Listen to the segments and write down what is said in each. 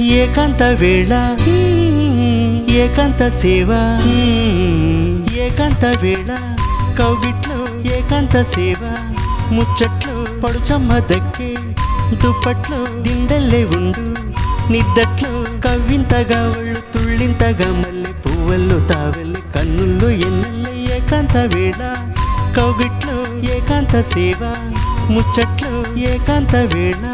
ఏకాంత వేళ ఏకాంత సేవ ఏకాంత వేళ. కౌగిట్లో ఏకాంత సేవ ముచ్చట్లు పడుచమ్మ దక్కే. దుప్పట్లు దిండల్లే ఉండు నిద్దట్లు కవ్వింతగా వాళ్ళు తుళ్ళింతగా మల్లె పువ్వల్లో తావెల్లి కన్నుల్లో ఎన్నెల్ల ఏకాంత వేళ. కౌగిట్లో ఏకాంత సేవ ముచ్చట్లు ఏకాంత వేళ.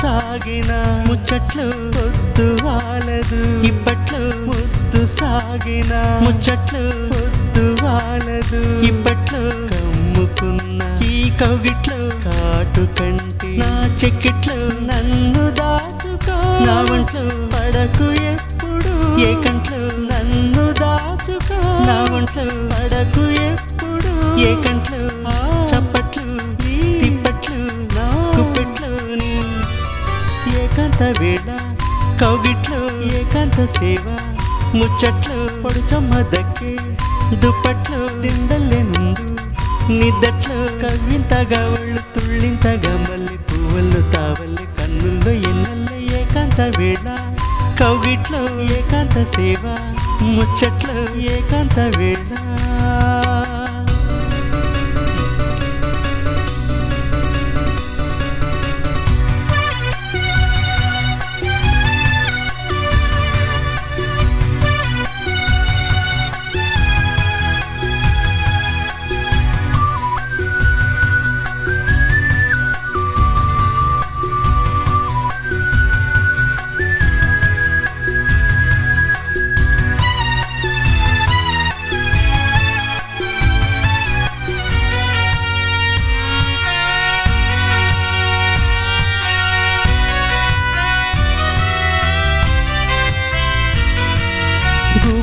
సాగిన ముచ్చట్లు పొద్దు వాలదు. ఇప్పట్లు ముద్దు సాగిన ముచ్చట్లు పొద్దు వాలదు. ఇప్పట్లు కమ్ముకున్న ఈ కవిట్లు కాటు కంటి. నా చెక్కిట్లు నన్ను దాచుకో. నా ఒంట్లో పడకు వేళ కౌగిట్లో ఏకాంత సేవ ముచ్చట్లు పొడుచమ్మ దక్కే దుప్పట్లో దిందల్లే నుండు నిద్దట్లో కవ్వింతగా ఒళ్ళు తుళ్ళింతగా మళ్ళీ పువ్వులు తావల్లి కన్నుల్లో ఎన్నల్లే ఏకాంత వేళ కౌగిట్లో ఏకాంత సేవ ముచ్చట్లో ఏకాంత వేళ.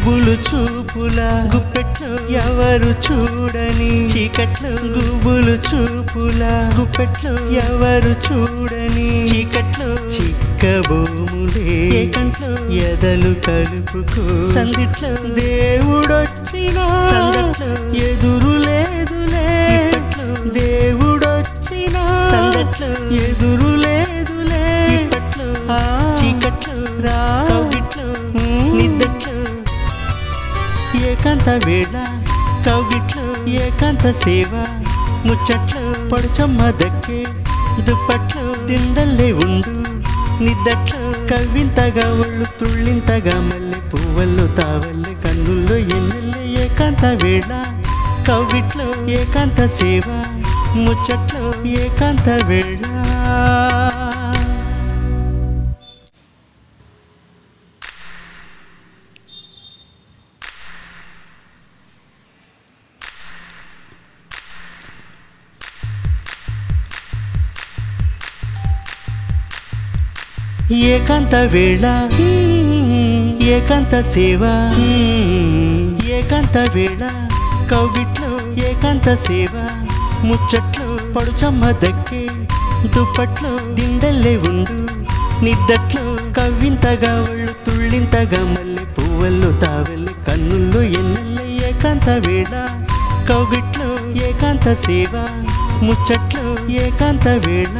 గుబులు చూపుల గుప్పెట్లు ఎవరు చూడని చీకట్లు గుబులు చూపుల గుప్పెట్లు ఎవరు చూడని చీకట్లు చిక్కబోములే ఏ ఎదలు కలుపుకో. సందిట్లో దేవుడొచ్చిన. సందట్లో వేళ కౌగిట్లో ఏకాంత సేవ ముచ్చట్లో పడుచమ్మ దక్కే దుప్పట్లో దిండల్లే ఉండు నిద్దట్లో కవ్వింతగా ఒళ్ళు తుళ్ళింతగా మల్లె పువ్వల్లో తావల్లి కన్నుల్లో ఎన్నెల్ల ఏకాంత వేళ కవిట్లో ఏకాంత సేవ ముచ్చట్లో ఏకాంత వేళ. ఏకాంత వేళ ఏకాంత సేవ ఏకాంత వేళ. కవిట్లు ఏకాంత సేవ ముచ్చట్లు పడుచమ్మ దక్కే దుప్పట్లు దిండల్లే ఉండు. నిద్దట్లు కవ్వింతగా ఒళ్ళు తుళ్ళింతగా మళ్ళీ పువ్వల్లో తావెల్లి కన్నుల్లో ఎన్నెల్ల ఏకాంత వేళ. కౌగిట్లు ఏకాంత సేవ ముచ్చట్లు ఏకాంత వేళ.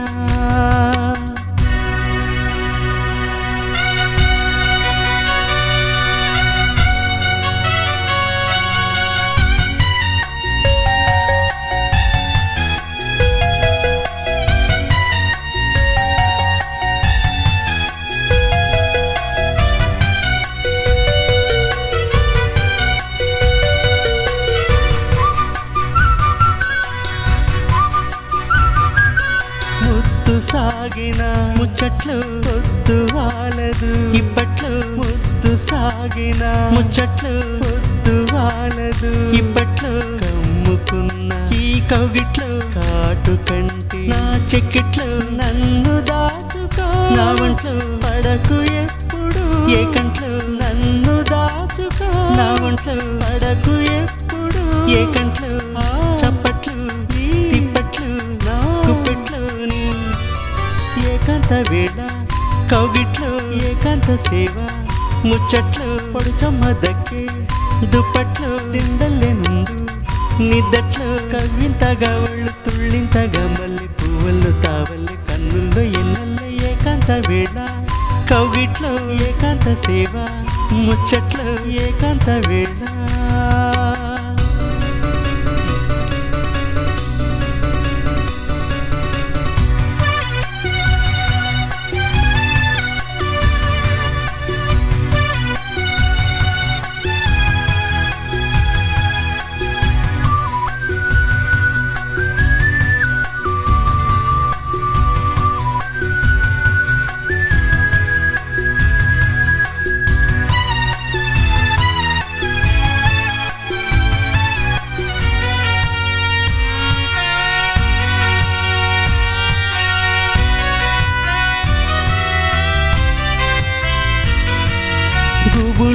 సాగిన ముచ్చట్లు పొద్దు వాలదు. ఇప్పట్లో కమ్ముకున్న ఈ కౌగిట్లో కాటు కంటి నా చెక్కిట్లో నన్ను దాచుకో. నా వంట్లో పడకు ఎప్పుడు. ఏ కంట్లో నన్ను దాచుకో. నా వంట్లో పడకు ఎప్పుడు. ఏ కంట్లో చప్పట్లు తిప్పట్లు నాకు పెట్లు ఏకాంత వేళ కౌగిట్లో ఏకాంత సేవా ముచ్చట్లు పొడుచమ్మ దక్కి దుప్పట్లు దిండల్లే నిద్దట్లు కవ్వింతగా వాళ్ళు తుళ్ళింతగా మళ్ళీ పువ్వులు తావల్లి కన్నుల్లో ఎన్నెల్ల ఏకాంత వేళ కౌగిట్లో ఏకాంత సేవ ముచ్చట్లు ఏకాంత వేళ.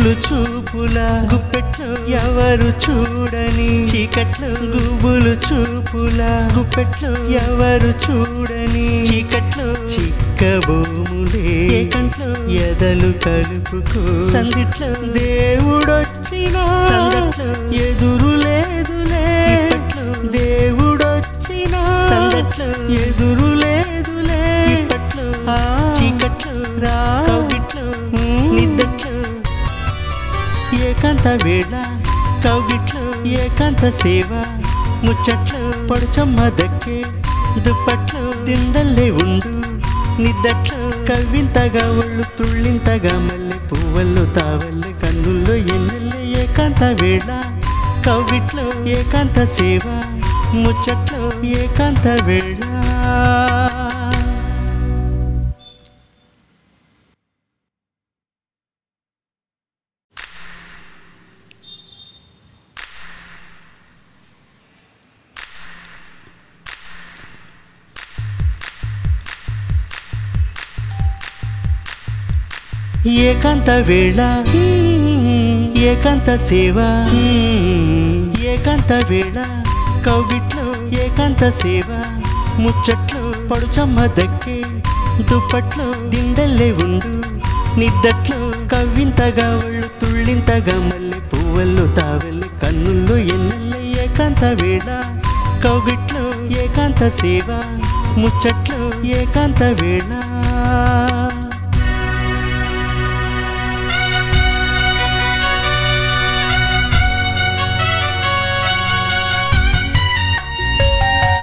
గుబులు చూపుల గుప్పెట్లు ఎవరు చూడని చీకట్లు గుబులు చూపుల గుప్పెట్లు ఎవరు చూడని చీకట్లు చిక్కబోములే కంట్లో ఎదలు కలుపుకో సందిట్లో దేవుడొచ్చిన సందట్లో వేళ కౌగిట్లో ఏకాంత సేవ ముచ్చట్లు పొడుచమ్మ దక్కే దుప్పట్లు దిండల్లే ఉండు నిద్దట్లు కవ్వింతగా ఒళ్ళు తుళ్ళింతగా మళ్ళీ పువ్వుల్లో తావల్లి కన్నుల్లో ఎన్నెల్లే ఏకాంత వేళ కౌగిట్లో ఏకాంత సేవ ముచ్చట్లు ఏకాంత వేళ ఏకాంత వేళ ఏకాంత సేవ ఏకాంత వేళ. కవిట్లు ఏకాంత సేవ ముచ్చట్లు పడుచమ్మ దక్కే దుప్పట్లు దిండల్లే ఉండు. నిద్దట్లు కవ్వింతగా ఒళ్ళు తుళ్ళింతగా మళ్ళీ పువ్వుల్లో తావెల్లి కన్నుల్లో ఎన్నెల్ల ఏకాంత వేళ. కౌగిట్లు ఏకాంత సేవ ముచ్చట్లు ఏకాంత వేళ.